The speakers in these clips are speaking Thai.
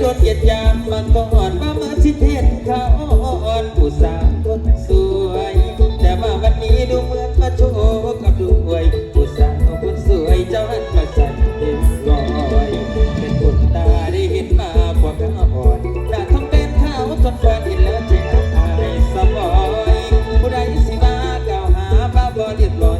โดนเหยียดยามมาก่อนมาเมื่อสิเทศเขาอ่อนผู้สาวคนสวย แต่ว่าวันนี้ดูเหมือนมาโชว์กับดูอวยผู้สาวคนสวยเจ้าหันมาใส่เต็มร้อยเป็นคนตาได้เห็นมาพวกเขาอ่อนหน้าทองเป็นขาวจนฟ้าเห็นแล้วใจอายสบอยผู้ใดสิมากล่าวหาบ้าบอเรียบร้อย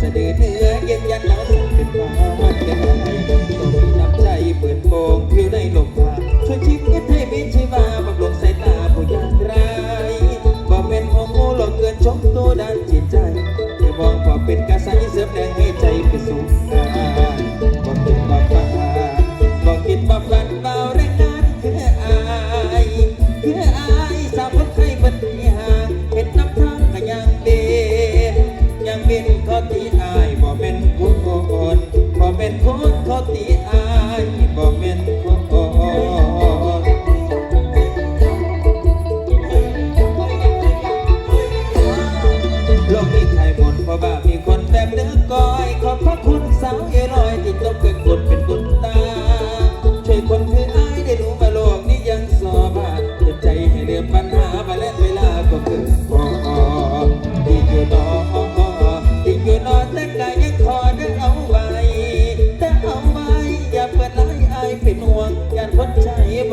สะดือเนื้อยืนยันแล้วสิ่งเป็นควาวัดกันได้ต้องมีน้ำใจเปิดโปงผิวในลมผาช่วยชีวิตให้มีชีวาบำรุงสายตาผู้ยากไร้บ่เป็นของงูหลอกเกินชมตัวด้านจิตใจแต่มองพอเป็นกระใสเสริมแรงให้ใจไปสู่งานบ่คิดบ่ฝันบ่คิดบ่ฝันเบาแรงงานคืออายคืออายสาวคนไข้บันที่ห่างเห็นน้ำทางก็ยังเด่นยังเป็นข้อตี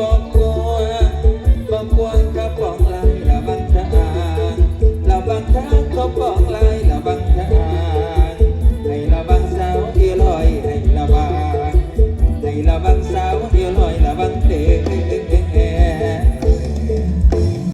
บอกกู